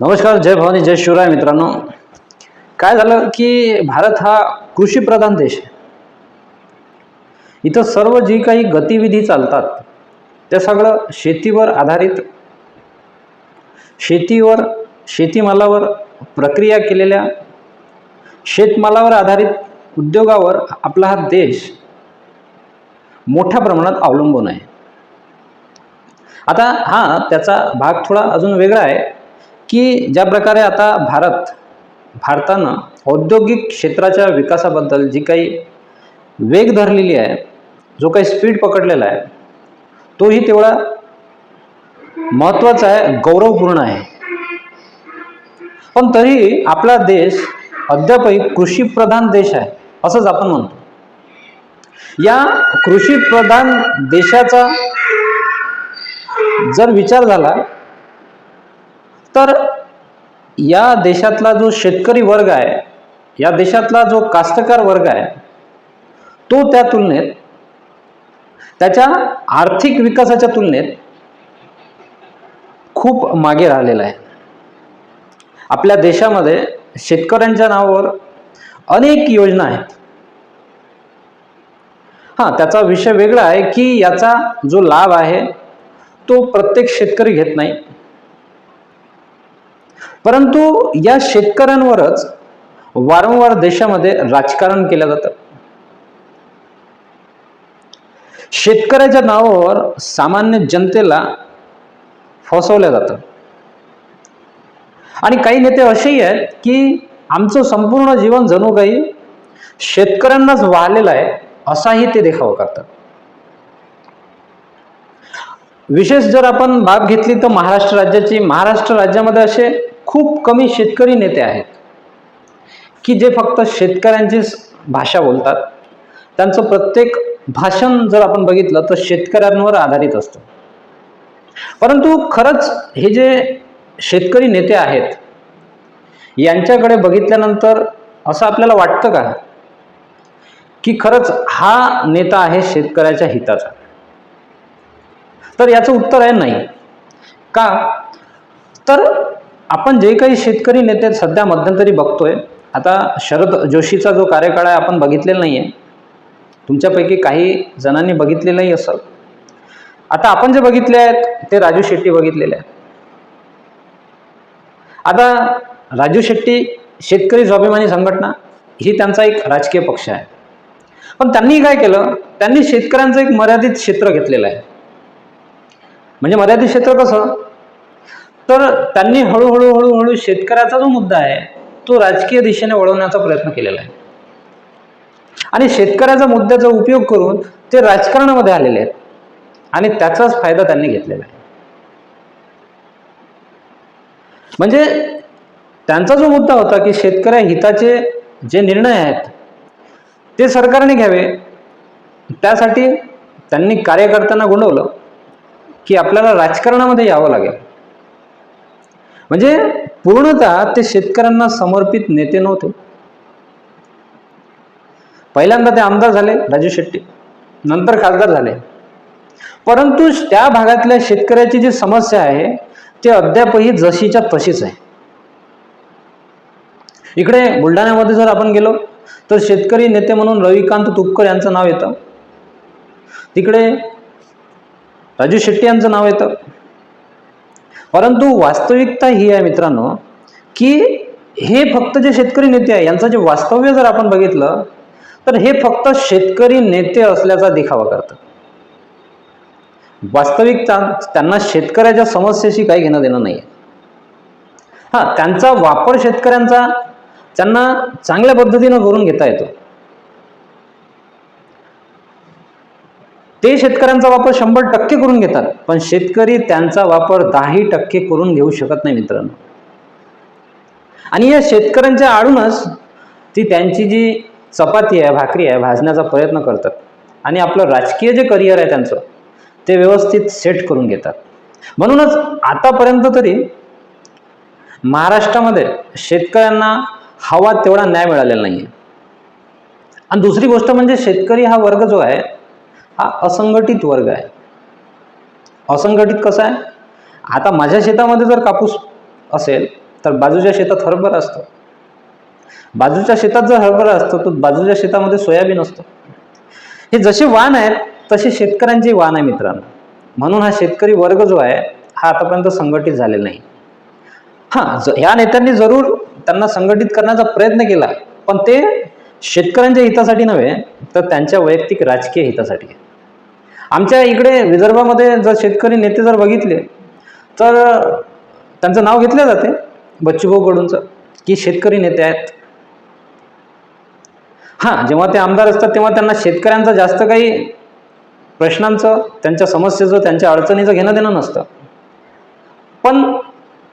नमस्कार जय भवानी जय शिवराय मित्रांनो. काय झालं की भारत हा कृषीप्रधान देश आहे. इथं सर्व जी काही गतिविधी चालतात ते सगळं शेतीवर आधारित. शेतीवर शेतीमालावर प्रक्रिया केलेल्या शेतमालावर आधारित उद्योगावर आपला हा देश मोठ्या प्रमाणात अवलंबून आहे. आता हा त्याचा भाग थोडा अजून वेगळा आहे. की ज्या प्रकारे आता भारत भारतानं औद्योगिक क्षेत्राच्या विकासाबद्दल जी काही वेग धरलेली आहे जो काही स्पीड पकडलेला आहे तोही तेवढा महत्त्वाचा आहे गौरवपूर्ण आहे. पण तरी आपला देश अद्यापही कृषीप्रधान देश आहे असंच आपण म्हणतो. या कृषीप्रधान देशाचा जर विचार झाला तर या देशातला जो शेतकरी वर्ग आहे या देशातला जो कास्तकार वर्ग आहे तो त्या तुलनेत त्याच्या आर्थिक विकासाच्या तुलनेत खूप मागे राहिलेला आहे. आपल्या देशामध्ये शेतकऱ्यांच्या नावावर अनेक योजना आहेत. हां त्याचा विषय वेगळा आहे की याचा जो लाभ आहे तो प्रत्येक शेतकरी घेत नाही. परंतु या शेतकऱ्यांवरच वारंवार देशामध्ये राजकारण केलं जातं. शेतकऱ्याच्या नावावर सामान्य जनतेला फसवलं जातं. आणि काही नेते असेही आहेत की आमचं संपूर्ण जीवन जणू काही शेतकऱ्यांनाच वाहलेलं आहे असाही ते देखावा करतात. विशेष जर आपण बाब घेतली तर महाराष्ट्र राज्याची महाराष्ट्र राज्यामध्ये असे खूप कमी शेतकरी नेते आहेत. की जे फक्त शेतकऱ्यांचीच भाषा बोलतात त्यांचं प्रत्येक भाषण जर आपण बघितलं तर शेतकऱ्यांवर आधारित असतं. परंतु खरंच हे जे शेतकरी नेते आहेत यांच्याकडे बघितल्यानंतर असं आपल्याला वाटतं का? की खरंच हा नेता आहे शेतकऱ्याच्या हिताचा. तर याचं उत्तर आहे नाही. का? तर आपण जे काही शेतकरी नेते सध्या मध्यंतरी बघतोय. आता शरद जोशीचा जो कार्यकाळ आहे आपण बघितलेला नाही आहे तुमच्यापैकी काही जणांनी बघितलेलंही असेल. आता आपण जे बघितले आहेत ते राजू शेट्टी बघितलेले आहेत. आता राजू शेट्टी शेतकरी स्वाभिमानी संघटना ही त्यांचा एक राजकीय पक्ष आहे. पण त्यांनी काय केलं? त्यांनी शेतकऱ्यांचं एक मर्यादित क्षेत्र घेतलेलं आहे. म्हणजे मर्यादित क्षेत्र कसं? तर त्यांनी हळूहळू हळूहळू शेतकऱ्याचा जो मुद्दा आहे तो राजकीय दिशेने वळवण्याचा प्रयत्न केलेला आहे. आणि शेतकऱ्याचा मुद्द्याचा उपयोग करून ते राजकारणामध्ये आलेले आहेत. आणि त्याचाच फायदा त्यांनी घेतलेला आहे. म्हणजे त्यांचा जो मुद्दा होता की शेतकऱ्या हिताचे जे निर्णय आहेत ते सरकारने घ्यावे. त्यासाठी त्यांनी कार्यकर्त्यांना गुंडवलं की आपल्याला राजकारणामध्ये यावं लागेल. म्हणजे पूर्णतः ते शेतकऱ्यांना समर्पित नेते नव्हते. पहिल्यांदा ते आमदार झाले राजू शेट्टी. नंतर खासदार झाले. परंतु त्या भागातल्या शेतकऱ्याची जी समस्या आहे ती अद्यापही जशीच्या तशीच आहे. इकडे बुलढाण्यामध्ये जर आपण गेलो तर शेतकरी नेते म्हणून रविकांत तुपकर यांचं नाव येतं. तिकडे राजू शेट्टी यांचं नाव येतं. परंतु वास्तविकता ही आहे मित्रांनो की हे फक्त जे शेतकरी नेते आहे यांचं जे वास्तव्य जर आपण बघितलं तर हे फक्त शेतकरी नेते असल्याचा दिखावा करतात वास्तविकता त्यांना शेतकऱ्याच्या समस्येशी काही घेणं देणं नाही हा त्यांचा वापर शेतकऱ्यांचा त्यांना चांगल्या पद्धतीनं करून घेता येतो. ते शेतकऱ्यांचा वापर शंभर टक्के करून घेतात पण शेतकरी त्यांचा वापर दहाही टक्के करून घेऊ शकत नाही मित्रांनो. आणि या शेतकऱ्यांच्या आडूनच ती त्यांची जी चपाती आहे भाकरी आहे भाजण्याचा प्रयत्न करतात. आणि आपलं राजकीय जे करिअर आहे त्यांचं ते व्यवस्थित सेट करून घेतात. म्हणूनच आतापर्यंत तरी महाराष्ट्रामध्ये शेतकऱ्यांना हवा तेवढा न्याय मिळालेला नाही आहे आणि दुसरी गोष्ट म्हणजे शेतकरी हा वर्ग जो आहे हा असंघटित वर्ग आहे. असंघटित कसा आहे? आता माझ्या शेतामध्ये जर कापूस असेल तर बाजूच्या शेतात हरभरा असतो. बाजूच्या शेतात जर हरभरा असतो तर बाजूच्या शेतामध्ये सोयाबीन असतो. हे जसे वाण आहेत तसे शेतकऱ्यांचे वाण आहे मित्रांनो. म्हणून हा शेतकरी वर्ग जो आहे हा आतापर्यंत संघटित झालेला नाही. हां या नेत्यांनी जरूर त्यांना संघटित करण्याचा प्रयत्न केला पण ते शेतकऱ्यांच्या हितासाठी नव्हे तर त्यांच्या वैयक्तिक राजकीय हितासाठी. आहे. आमच्या इकडे विदर्भामध्ये जर शेतकरी नेते जर बघितले तर त्यांचं नाव घेतलं जाते बच्चूभाऊ कडूंचं की शेतकरी नेते आहेत. हां जेव्हा ते आमदार असतात तेव्हा त्यांना शेतकऱ्यांचं जास्त काही प्रश्नांचं त्यांच्या समस्येचं त्यांच्या अडचणीचं घेणं देणं नसतं. पण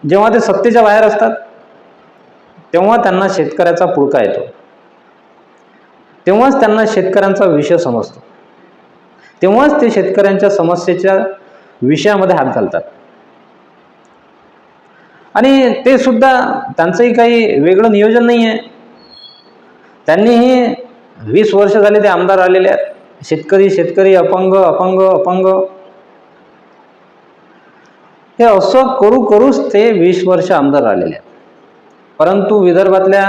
जेव्हा ते सत्तेच्या बाहेर असतात तेव्हा त्यांना शेतकऱ्याचा पुळका येतो. तेव्हाच त्यांना शेतकऱ्यांचा विषय समजतो. तेव्हाच ते शेतकऱ्यांच्या समस्येच्या विषयामध्ये हात घालतात. आणि ते सुद्धा त्यांचंही काही वेगळं नियोजन नाही आहे त्यांनीही वीस वर्ष झाले ते आमदार आलेले आहेत. शेतकरी शेतकरी अपंग अपंग अपंग. हे असं करू करूच ते वीस वर्ष आमदार राहिलेले आहेत. परंतु विदर्भातल्या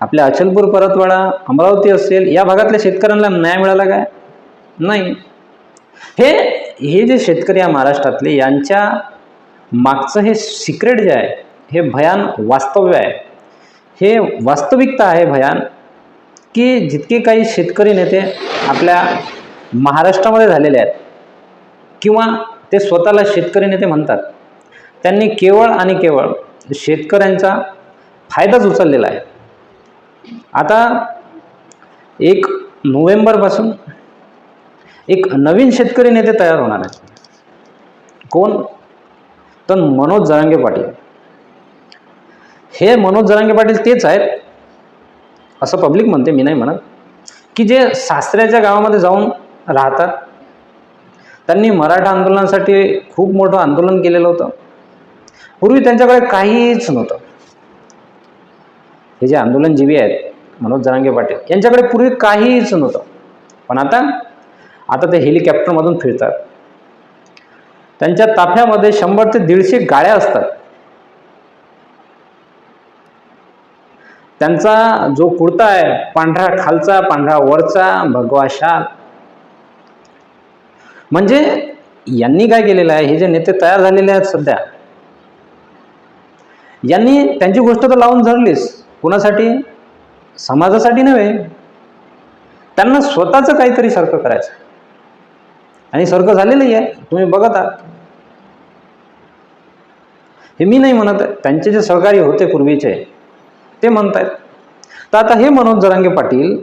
आपल्या अचलपूर परतवाडा अमरावती असेल या भागातल्या शेतकऱ्यांना न्याय मिळाला काय? नाही. हे हे जे शेतकरी या महाराष्ट्रातले यांच्या मागचं हे सिक्रेट जे आहे हे भयान वास्तव्य आहे. हे वास्तविकता आहे भयान की जितके काही शेतकरी नेते आपल्या महाराष्ट्रामध्ये झालेले आहेत किंवा ते स्वतःला शेतकरी नेते म्हणतात त्यांनी केवळ आणि केवळ शेतकऱ्यांचा फायदाच उचललेला आहे. आता एक नोव्हेंबरपासून एक नवीन शेतकरी नेते तयार होणार आहेत. कोण? तर मनोज जरांगे पाटील. हे मनोज जरांगे पाटील तेच आहेत असं पब्लिक म्हणते मी नाही म्हणत. की जे सासऱ्याच्या गावामध्ये जाऊन राहतात. त्यांनी मराठा आंदोलनासाठी खूप मोठं आंदोलन केलेलं होतं. पूर्वी त्यांच्याकडे काहीच नव्हतं. हे जे आंदोलनजीवी आहेत मनोज जरांगे पाटील यांच्याकडे पूर्वी काहीच नव्हतं. पण आता आता ते हेलिकॉप्टरमधून फिरतात. त्यांच्या ताफ्यामध्ये शंभर ते दीडशे गाड्या असतात. त्यांचा जो कुर्ता आहे पांढरा खालचा पांढरा वरचा भगवा शाल. म्हणजे यांनी काय केलेलं आहे? हे जे नेते तयार झालेले आहेत सध्या यांनी त्यांची गोष्ट तर लावून धरलीच. कुणासाठी? समाजासाठी नव्हे. त्यांना स्वतःचं काहीतरी सारखं करायचं. आणि स्वर्ग झालेलंही आहे तुम्ही बघत आहात. हे मी नाही म्हणत आहे. त्यांचे जे सहकारी होते पूर्वीचे ते म्हणतायत. तर आता हे मनोज जरांगे पाटील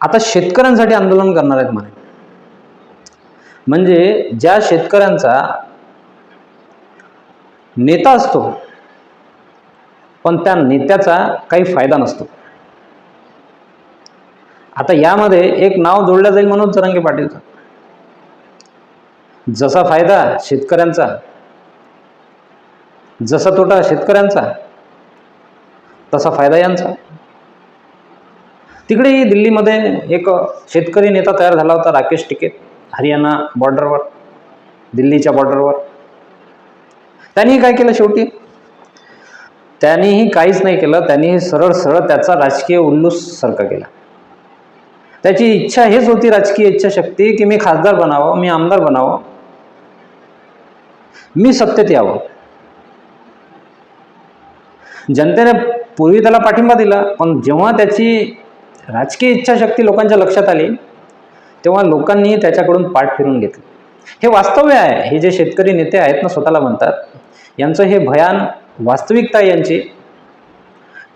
आता शेतकऱ्यांसाठी आंदोलन करणार आहेत म्हणे. म्हणजे ज्या शेतकऱ्यांचा नेता असतो पण त्या नेत्याचा काही फायदा नसतो. आता यामध्ये एक नाव जोडलं जाईल मनोज जरांगे पाटीलचं. जसा फायदा शेतकऱ्यांचा जसा तोटा शेतकऱ्यांचा तसा फायदा यांचा. तिकडेही दिल्लीमध्ये एक शेतकरी नेता तयार झाला होता राकेश टिकेत हरियाणा बॉर्डरवर दिल्लीच्या बॉर्डरवर त्यांनीही काय केलं शेवटी? त्यांनीही काहीच नाही केलं त्यांनी सरळ सरळ त्याचा राजकीय उल्लूस सारखा केला. त्याची इच्छा हेच होती राजकीय इच्छाशक्ती की मी खासदार बनावं मी आमदार बनावं. मी सत्तेत यावं. जनतेने पूर्वी त्याला पाठिंबा दिला पण जेव्हा त्याची राजकीय इच्छाशक्ती लोकांच्या लक्षात आली तेव्हा लोकांनी त्याच्याकडून पाठ फिरून घेतली. हे वास्तव्य आहे. हे जे शेतकरी नेते आहेत ना स्वतःला म्हणतात यांचं हे भयान वास्तविकता आहे यांची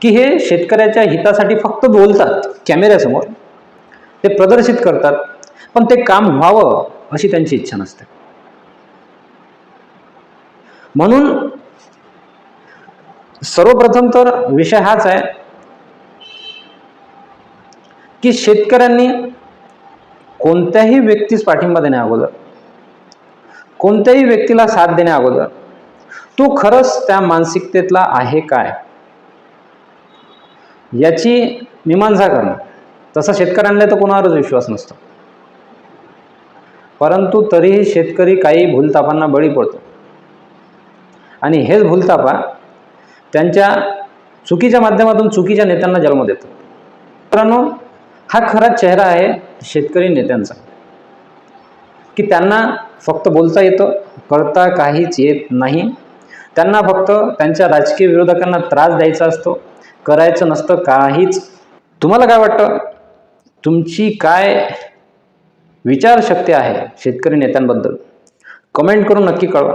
की हे शेतकऱ्याच्या हितासाठी फक्त बोलतात कॅमेऱ्यासमोर. ते प्रदर्शित करतात पण ते काम व्हावं अशी त्यांची इच्छा नसते. म्हणून सर्वप्रथम तर विषय हाच आहे की शेतकऱ्यांनी कोणत्याही व्यक्तीस पाठिंबा देण्या अगोदर कोणत्याही व्यक्तीला साथ देण्या अगोदर तो खरंच त्या मानसिकतेतला आहे काय? याची मीमांसा करणं. तसा शेतकऱ्यांना तर कोणावरच विश्वास नसतो. परंतु तरीही शेतकरी काही भूलतापांना बळी पडतो. आणि हेच भूलतापा त्यांच्या चुकीच्या माध्यमातून चुकीच्या नेत्यांना जन्म देतो. मित्रांनो हा खरा चेहरा आहे शेतकरी नेत्यांचा. की त्यांना फक्त बोलता येतं करता काहीच येत नाही. त्यांना फक्त त्यांच्या राजकीय विरोधकांना त्रास द्यायचा असतो करायचं नसतं काहीच. तुम्हाला काय वाटतं? तुमची काय विचारशक्ती आहे शेतकरी नेत्यांबद्दल? कमेंट करून नक्की कळवा.